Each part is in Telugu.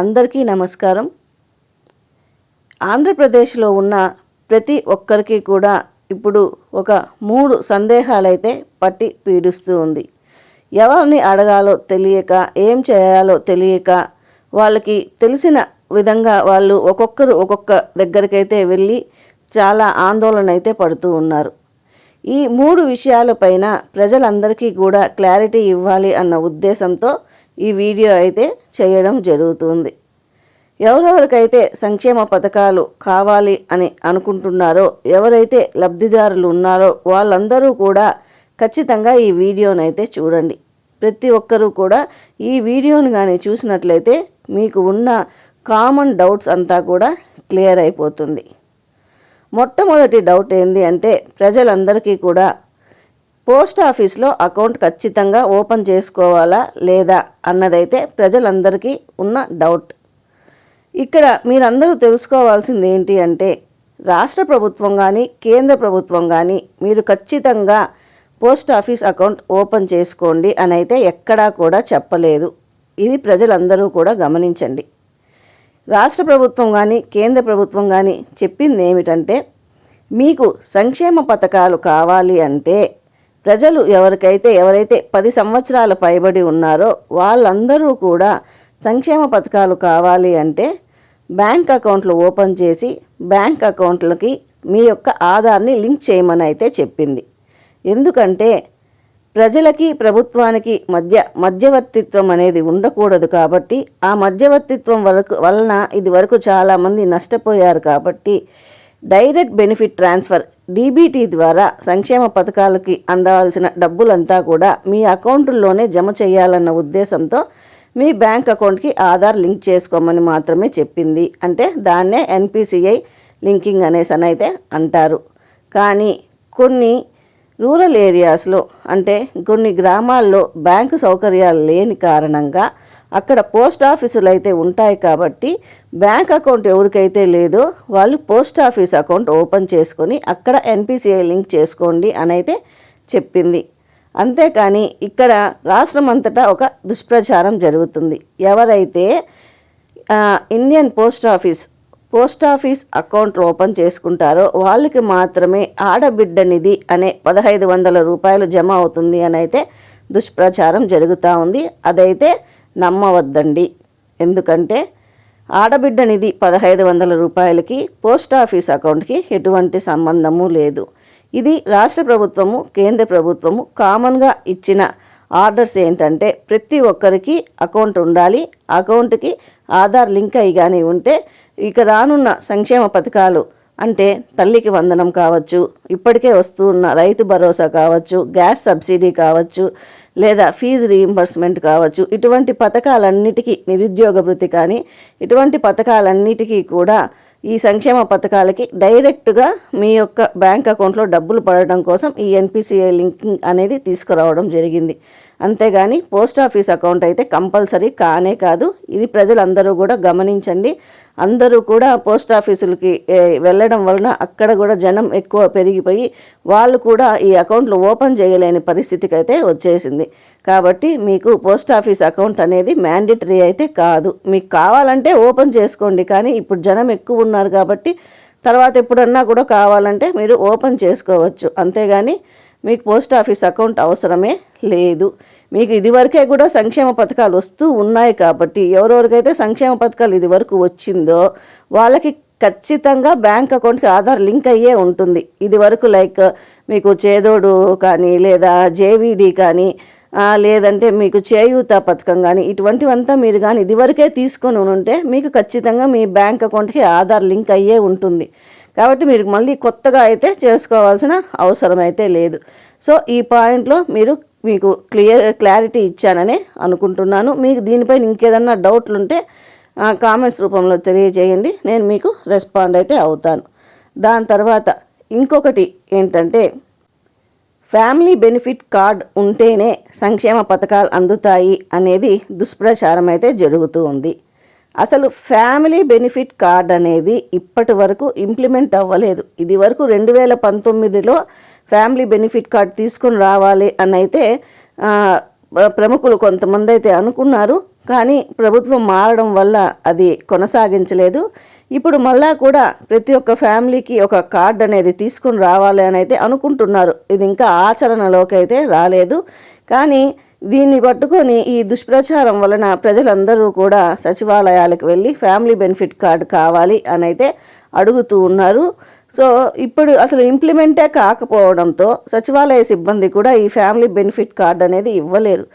అందరికీ నమస్కారం. ఆంధ్రప్రదేశ్లో ఉన్న ప్రతి ఒక్కరికి కూడా ఇప్పుడు ఒక మూడు సందేహాలైతే పట్టి పీడిస్తూ ఉంది. ఎవరిని అడగాలో తెలియక ఏం చేయాలో తెలియక వాళ్ళకి తెలిసిన విధంగా వాళ్ళు ఒక్కొక్కరు ఒక్కొక్క దగ్గరికైతే వెళ్ళి చాలా ఆందోళన అయితే పడుతూ ఉన్నారు. ఈ మూడు విషయాలపైన ప్రజలందరికీ కూడా క్లారిటీ ఇవ్వాలి అన్న ఉద్దేశంతో ఈ వీడియో అయితే చేయడం జరుగుతుంది. ఎవరెవరికైతే సంక్షేమ పథకాలు కావాలి అని అనుకుంటున్నారో ఎవరైతే లబ్ధిదారులు ఉన్నారో వాళ్ళందరూ కూడా ఖచ్చితంగా ఈ వీడియోను అయితే చూడండి. ప్రతి ఒక్కరూ కూడా ఈ వీడియోను కానీ చూసినట్లయితే మీకు ఉన్న కామన్ డౌట్స్ అంతా కూడా క్లియర్ అయిపోతుంది. మొట్టమొదటి డౌట్ ఏంది అంటే ప్రజలందరికీ కూడా పోస్ట్ ఆఫీస్లో అకౌంట్ ఖచ్చితంగా ఓపెన్ చేసుకోవాలా లేదా అన్నదైతే ప్రజలందరికీ ఉన్న డౌట్. ఇక్కడ మీరందరూ తెలుసుకోవాల్సింది ఏంటి అంటే రాష్ట్ర ప్రభుత్వం కానీ కేంద్ర ప్రభుత్వం కానీ మీరు ఖచ్చితంగా పోస్ట్ ఆఫీస్ అకౌంట్ ఓపెన్ చేసుకోండి అని అయితే ఎక్కడా కూడా చెప్పలేదు. ఇది ప్రజలందరూ కూడా గమనించండి. రాష్ట్ర ప్రభుత్వం కానీ కేంద్ర ప్రభుత్వం కానీ చెప్పింది ఏమిటంటే మీకు సంక్షేమ పథకాలు కావాలి అంటే ప్రజలు ఎవరికైతే ఎవరైతే పది సంవత్సరాల పైబడి ఉన్నారో వాళ్ళందరూ కూడా సంక్షేమ పథకాలు కావాలి అంటే బ్యాంక్ అకౌంట్లు ఓపెన్ చేసి బ్యాంక్ అకౌంట్లకి మీ యొక్క ఆధార్ని లింక్ చేయమని అయితే చెప్పింది. ఎందుకంటే ప్రజలకి ప్రభుత్వానికి మధ్య మధ్యవర్తిత్వం అనేది ఉండకూడదు కాబట్టి ఆ మధ్యవర్తిత్వం వరకు వలన ఇది వరకు చాలామంది నష్టపోయారు కాబట్టి డైరెక్ట్ బెనిఫిట్ ట్రాన్స్ఫర్ డీబీటీ ద్వారా సంక్షేమ పథకాలకి అందవలసిన డబ్బులంతా కూడా మీ అకౌంటుల్లోనే జమ చేయాలన్న ఉద్దేశంతో మీ బ్యాంక్ అకౌంట్కి ఆధార్ లింక్ చేసుకోమని మాత్రమే చెప్పింది. అంటే దాన్నే ఎన్పిసిఐ లింకింగ్ అనేసి అని అయితే అంటారు. కానీ కొన్ని రూరల్ ఏరియాస్లో అంటే కొన్ని గ్రామాల్లో బ్యాంకు సౌకర్యాలు లేని కారణంగా అక్కడ పోస్ట్ ఆఫీసులు అయితే ఉంటాయి కాబట్టి బ్యాంక్ అకౌంట్ ఎవరికైతే లేదో వాళ్ళు పోస్ట్ ఆఫీస్ అకౌంట్ ఓపెన్ చేసుకొని అక్కడ ఎన్పిసిఐ లింక్ చేసుకోండి అని అయితే చెప్పింది. అంతేకాని ఇక్కడ రాష్ట్రం అంతటా ఒక దుష్ప్రచారం జరుగుతుంది. ఎవరైతే Indian post office post office account open చేసుకుంటారో వాళ్ళకి మాత్రమే ఆడబిడ్డ నిధి అనే పదహైదు వందల రూపాయలు జమ అవుతుంది అని అయితే దుష్ప్రచారం జరుగుతూ ఉంది. అదైతే నమ్మవద్దండి. ఎందుకంటే ఆడబిడ్డ నిధి పదహైదు వందల రూపాయలకి పోస్ట్ ఆఫీస్ అకౌంట్కి ఎటువంటి సంబంధము లేదు. ఇది రాష్ట్ర ప్రభుత్వము కేంద్ర ప్రభుత్వము కామన్గా ఇచ్చిన ఆర్డర్స్ ఏంటంటే ప్రతి ఒక్కరికి అకౌంట్ ఉండాలి. అకౌంట్కి ఆధార్ లింక్ అయ్యి కానీ ఉంటే ఇక రానున్న సంక్షేమ పథకాలు అంటే తల్లికి వందనం కావచ్చు ఇప్పటికే వస్తూ ఉన్న రైతు భరోసా కావచ్చు గ్యాస్ సబ్సిడీ కావచ్చు లేదా ఫీజు రీయింబర్స్మెంట్ కావచ్చు ఇటువంటి పథకాలన్నిటికీ నిరుద్యోగ భృతి కానీ ఇటువంటి పథకాలన్నిటికీ కూడా ఈ సంక్షేమ పథకాలకి డైరెక్ట్గా మీ యొక్క బ్యాంక్ అకౌంట్లో డబ్బులు పడడం కోసం ఈ ఎన్పిసిఐ లింకింగ్ అనేది తీసుకురావడం జరిగింది. అంతేగాని పోస్ట్ ఆఫీస్ అకౌంట్ అయితే కంపల్సరీ కానే కాదు ఇది ప్రజలందరూ కూడా గమనించండి. అందరూ కూడా పోస్ట్ ఆఫీసులకి వెళ్ళడం వలన అక్కడ కూడా జనం ఎక్కువ పెరిగిపోయి వాళ్ళు కూడా ఈ అకౌంట్లు ఓపెన్ చేయలేని పరిస్థితికి అయితే వచ్చేసింది. కాబట్టి మీకు పోస్ట్ ఆఫీస్ అకౌంట్ అనేది మ్యాండేటరీ అయితే కాదు. మీకు కావాలంటే ఓపెన్ చేసుకోండి కానీ ఇప్పుడు జనం ఎక్కువ ఉన్నారు కాబట్టి తర్వాత ఎప్పుడన్నా కూడా కావాలంటే మీరు ఓపెన్ చేసుకోవచ్చు. అంతేగాని మీకు పోస్ట్ ఆఫీస్ అకౌంట్ అవసరమే లేదు. మీకు ఇదివరకే కూడా సంక్షేమ పథకాలు వస్తూ ఉన్నాయి కాబట్టి ఎవరెవరికైతే సంక్షేమ పథకాలు ఇదివరకు వచ్చిందో వాళ్ళకి ఖచ్చితంగా బ్యాంక్ అకౌంట్కి ఆధార్ లింక్ అయ్యే ఉంటుంది. ఇది వరకు లైక్ మీకు చేదోడు కానీ లేదా జేవీడి కానీ లేదంటే మీకు చేయూత పథకం కానీ ఇటువంటివంతా మీరు కానీ ఇదివరకే తీసుకొని ఉంటే మీకు ఖచ్చితంగా మీ బ్యాంక్ అకౌంట్కి ఆధార్ లింక్ అయ్యే ఉంటుంది. కాబట్టి మీరు మళ్ళీ కొత్తగా అయితే చేసుకోవాల్సిన అవసరం అయితే లేదు. సో ఈ పాయింట్లో మీరు మీకు క్లియర్ క్లారిటీ ఇచ్చానని అనుకుంటున్నాను. మీకు దీనిపైన ఇంకేదన్నా డౌట్లు ఉంటే కామెంట్స్ రూపంలో తెలియజేయండి. నేను మీకు రెస్పాండ్ అయితే అవుతాను. దాని తర్వాత ఇంకొకటి ఏంటంటే ఫ్యామిలీ బెనిఫిట్ కార్డ్ ఉంటేనే సంక్షేమ పథకాలు అందుతాయి అనేది దుష్ప్రచారం అయితే జరుగుతూ ఉంది. అసలు ఫ్యామిలీ బెనిఫిట్ కార్డ్ అనేది ఇప్పటి వరకు ఇంప్లిమెంట్ అవ్వలేదు. ఇది వరకు రెండు వేల పంతొమ్మిదిలో ఫ్యామిలీ బెనిఫిట్ కార్డ్ తీసుకుని రావాలి అని అయితే ప్రముఖులు కొంతమంది అయితే అనుకున్నారు. కానీ ప్రభుత్వం మారడం వల్ల అది కొనసాగించలేదు. ఇప్పుడు మళ్ళా కూడా ప్రతి ఒక్క ఫ్యామిలీకి ఒక కార్డు అనేది తీసుకుని రావాలి అని అయితే అనుకుంటున్నారు. ఇది ఇంకా ఆచరణలోకి అయితే రాలేదు. కానీ దీన్ని పట్టుకొని ఈ దుష్ప్రచారం వలన ప్రజలందరూ కూడా సచివాలయాలకు వెళ్ళి ఫ్యామిలీ బెనిఫిట్ కార్డు కావాలి అని అయితే అడుగుతూ ఉన్నారు. సో ఇప్పుడు అసలు ఇంప్లిమెంటే కాకపోవడంతో సచివాలయ సిబ్బంది కూడా ఈ ఫ్యామిలీ బెనిఫిట్ కార్డు అనేది ఇవ్వలేరు.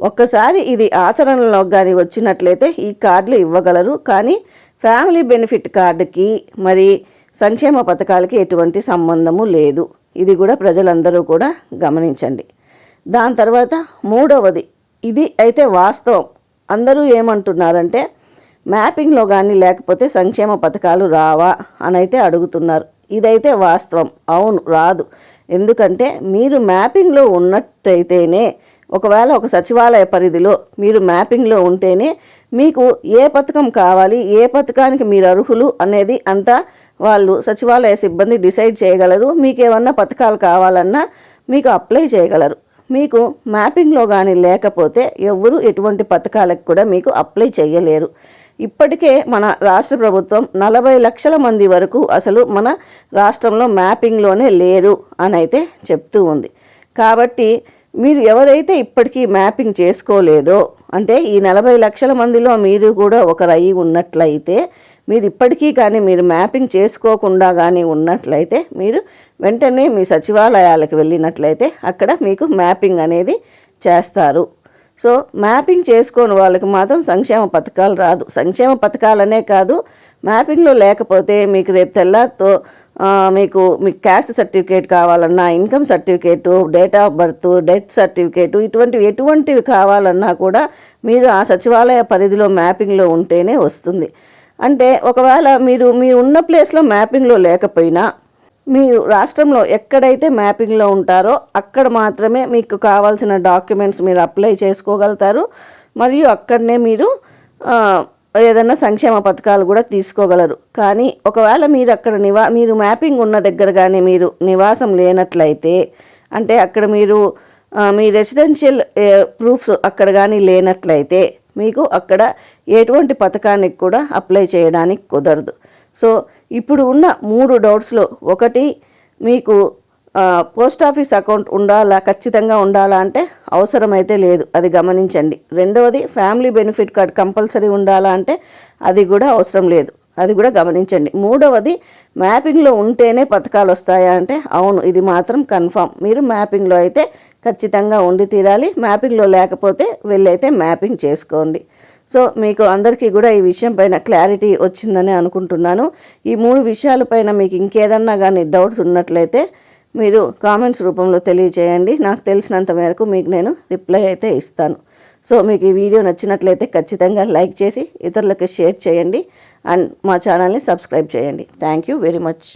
ఒక్కసారి ఇది ఆచరణలో కానీ వచ్చినట్లయితే ఈ కార్డులు ఇవ్వగలరు. కానీ ఫ్యామిలీ బెనిఫిట్ కార్డుకి మరి సంక్షేమ పథకాలకి ఎటువంటి సంబంధము లేదు. ఇది కూడా ప్రజలందరూ కూడా గమనించండి. దాని తర్వాత మూడవది ఇది అయితే వాస్తవం. అందరూ ఏమంటున్నారంటే మ్యాపింగ్లో కానీ లేకపోతే సంక్షేమ పథకాలు రావా అని అయితే అడుగుతున్నారు. ఇదైతే వాస్తవం. అవును రాదు. ఎందుకంటే మీరు మ్యాపింగ్లో ఉన్నట్టయితేనే ఒకవేళ ఒక సచివాలయ పరిధిలో మీరు మ్యాపింగ్లో ఉంటేనే మీకు ఏ పథకం కావాలి ఏ పథకానికి మీరు అర్హులు అనేది అంతా వాళ్ళు సచివాలయ సిబ్బంది డిసైడ్ చేయగలరు. మీకు ఏమన్నా పథకాలు కావాలన్నా మీకు అప్లై చేయగలరు. మీకు మ్యాపింగ్లో కానీ లేకపోతే ఎవరు ఎటువంటి పథకాలకు కూడా మీకు అప్లై చేయలేరు. ఇప్పటికే మన రాష్ట్ర ప్రభుత్వం నలభై లక్షల మంది వరకు అసలు మన రాష్ట్రంలో మ్యాపింగ్లోనే లేరు అని అయితే చెప్తూ ఉంది. కాబట్టి మీరు ఎవరైతే ఇప్పటికీ మ్యాపింగ్ చేసుకోలేదో అంటే ఈ నలభై లక్షల మందిలో మీరు కూడా ఒకరు అయి ఉన్నట్లయితే మీరు ఇప్పటికీ కానీ మీరు మ్యాపింగ్ చేసుకోకుండా కానీ ఉన్నట్లయితే మీరు వెంటనే మీ సచివాలయాలకు వెళ్ళినట్లయితే అక్కడ మీకు మ్యాపింగ్ అనేది చేస్తారు. సో మ్యాపింగ్ చేసుకోని వాళ్ళకి మాత్రం సంక్షేమ పథకాలు రాదు. సంక్షేమ పథకాలనే కాదు మ్యాపింగ్లో లేకపోతే మీకు రేపు తెల్లారితో మీకు మీకు క్యాస్ట్ సర్టిఫికేట్ కావాలన్నా income certificate date of birth death certificate ఇటువంటివి ఎటువంటివి కావాలన్నా కూడా మీరు ఆ సచివాలయ పరిధిలో మ్యాపింగ్లో ఉంటేనే వస్తుంది. అంటే ఒకవేళ మీరు మీరు ఉన్న ప్లేస్లో మ్యాపింగ్లో లేకపోయినా మీరు రాష్ట్రంలో ఎక్కడైతే మ్యాపింగ్లో ఉంటారో అక్కడ మాత్రమే మీకు కావాల్సిన డాక్యుమెంట్స్ మీరు అప్లై చేసుకోగలుగుతారు. మరియు అక్కడనే మీరు ఏదైనా సంక్షేమ పథకాలు కూడా తీసుకోగలరు. కానీ ఒకవేళ మీరు అక్కడ నివా మీరు మ్యాపింగ్ ఉన్న దగ్గర కానీ మీరు నివాసం లేనట్లయితే అంటే అక్కడ మీరు మీ రెసిడెన్షియల్ ప్రూఫ్స్ అక్కడ కానీ లేనట్లయితే మీకు అక్కడ ఎటువంటి పథకానికి కూడా అప్లై చేయడానికి కుదరదు. సో ఇప్పుడు ఉన్న మూడు డౌట్స్లో ఒకటి మీకు పోస్ట్ ఆఫీస్ అకౌంట్ ఉండాలా ఖచ్చితంగా ఉండాలా అంటే అవసరమైతే లేదు అది గమనించండి. రెండవది ఫ్యామిలీ బెనిఫిట్ కార్డ్ కంపల్సరీ ఉండాలా అంటే అది కూడా అవసరం లేదు అది కూడా గమనించండి. మూడవది మ్యాపింగ్లో ఉంటేనే పథకాలు వస్తాయా అంటే అవును ఇది మాత్రం కన్ఫామ్. మీరు మ్యాపింగ్లో అయితే ఖచ్చితంగా ఉండి తీరాలి మ్యాపింగ్లో లేకపోతే వెళ్ళైతే మ్యాపింగ్ చేసుకోండి. సో మీకు అందరికీ కూడా ఈ విషయం పైన క్లారిటీ వచ్చిందని అనుకుంటున్నాను. ఈ మూడు విషయాలపైన మీకు ఇంకేదన్నా కానీ డౌట్స్ ఉన్నట్లయితే మీరు కామెంట్స్ రూపంలో తెలియజేయండి. నాకు తెలిసినంత మేరకు మీకు నేను రిప్లై అయితే ఇస్తాను. సో మీకు ఈ వీడియో నచ్చినట్లయితే ఖచ్చితంగా లైక్ చేసి ఇతరులకు షేర్ చేయండి. అండ్ మా ఛానల్ని సబ్స్క్రైబ్ చేయండి. Thank you very much.